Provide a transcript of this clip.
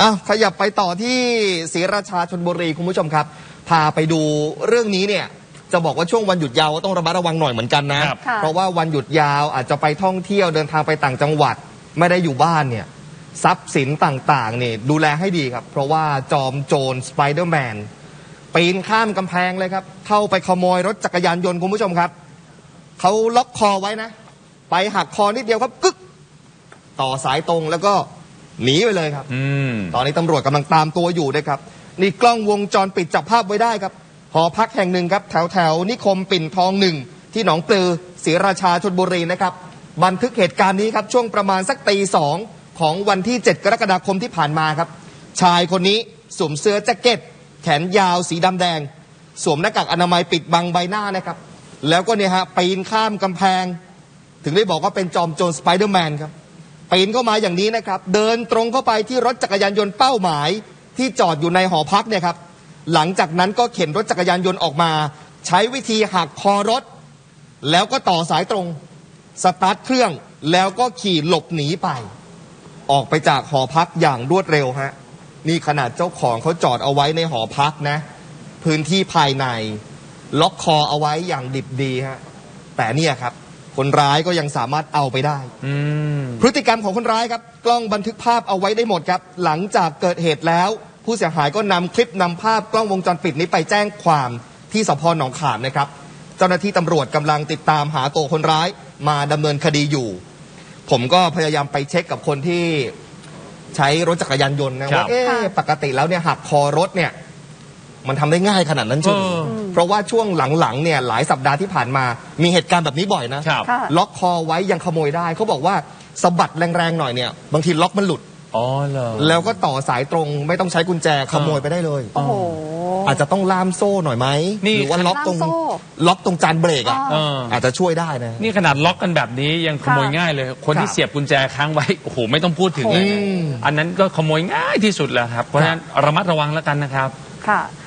อะขยับไปต่อที่ศรีราชาชนบุรีคุณผู้ชมครับ พาไปดูเรื่องนี้เนี่ยจะบอกว่าช่วงวันหยุดยาวก็ต้องระมัดระวังหน่อยเหมือนกันนะ ครับ ค่ะ เพราะว่าวันหยุดยาวอาจจะไปท่องเที่ยวเดินทางไปต่างจังหวัด ไม่ได้อยู่บ้านเนี่ยทรัพย์สินต่างๆเนี่ยดูแลให้ดีครับ เพราะว่าจอมโจรสไปเดอร์แมนปีนข้ามกำแพงเลยครับ เข้าไปขโมยรถจักรยานยนต์คุณผู้ชมครับ เขาล็อกคอไว้นะ ไปหักคอนิดเดียวครับกึก ต่อสายตรงแล้วก็ หนีไปเลยครับ อืมตอนนี้ตำรวจกำลังตามตัวอยู่นะครับ นี่กล้องวงจรปิดจับภาพไว้ได้ครับ หอพักแห่งหนึ่งครับ แถวแถวนิคมปิ่นทองหนึ่ง ที่หนองปลือศรีราชาชนบุรีนะครับ บันทึกเหตุการณ์นี้ครับ ช่วงประมาณสักตีสองของวันที่ 7 กรกฎาคมที่ผ่านมาครับ ชายคนนี้สวมเสื้อแจ็คเก็ต แขนยาวสีดำแดง สวมหน้ากากอนามัยปิดบังใบหน้านะครับ แล้วก็เนี่ยฮะปีนข้ามกำแพง ถึงได้บอกว่าเป็นจอมโจรสไปเดอร์แมนครับ ปีนเข้ามาอย่างนี้นะครับ เดินตรงเข้าไปที่รถจักรยานยนต์เป้าหมาย ที่จอดอยู่ในหอพักเนี่ยครับหลังจากนั้นก็เข็นรถจักรยานยนต์ออกมา ใช้วิธีหักคอรถ แล้วก็ต่อสายตรงสตาร์ทเครื่องแล้วก็ขี่หลบหนีไป ออกไปจากหอพักอย่างรวดเร็วฮะนี่ขนาดเจ้าของเขาจอดเอาไว้ในหอพักนะ พื้นที่ภายใน ล็อกคอเอาไว้อย่างดิบดีฮะแต่เนี่ยครับ คนร้ายก็ยังสามารถเอาไปได้ อืม พฤติกรรมของคนร้ายครับ กล้องบันทึกภาพเอาไว้ได้หมดครับ หลังจากเกิดเหตุแล้ว ผู้เสียหายก็นำคลิปนำภาพกล้องวงจรปิดนี้ไปแจ้งความที่สพหนองขามนะครับ เจ้าหน้าที่ตำรวจกำลังติดตามหาตัวคนร้ายมาดำเนินคดีอยู่ ผมก็พยายามไปเช็คกับคนที่ใช้รถจักรยานยนต์นะว่าเอ๊ะปกติแล้วเนี่ยหักคอรถเนี่ย มันทำได้ง่ายขนาดนั้นใช่ไหมเออ เพราะว่าช่วงหลังๆเนี่ยหลายสัปดาห์ที่ผ่านมา มีเหตุการณ์แบบนี้บ่อยนะ ครับ ค่ะ ล็อกคอไว้ยังขโมยได้ เขาบอกว่าสะบัดแรงๆหน่อยเนี่ยบางทีล็อกมันหลุด อ๋อเหรอ แล้วก็ต่อสายตรงไม่ต้องใช้กุญแจขโมยไปได้เลย โอ้โห อาจจะต้องล่ามโซ่หน่อยไหมนี่ หรือว่าล็อกตรงล่ามโซ่ ล็อกตรงจานเบรกอะอ๋อเออ อาจจะช่วยได้นะ นี่ขนาดล็อกกันแบบนี้ยังขโมยค่ะ ง่ายเลย คนที่ครับเสียบกุญแจค้างไว้ โอ้โห ไม่ต้องพูดถึงเลยนะอืม อันนั้นก็ขโมยง่ายที่สุดแล้วครับ เพราะฉะนั้นระมัดระวังแล้วกันนะครับ ค่ะ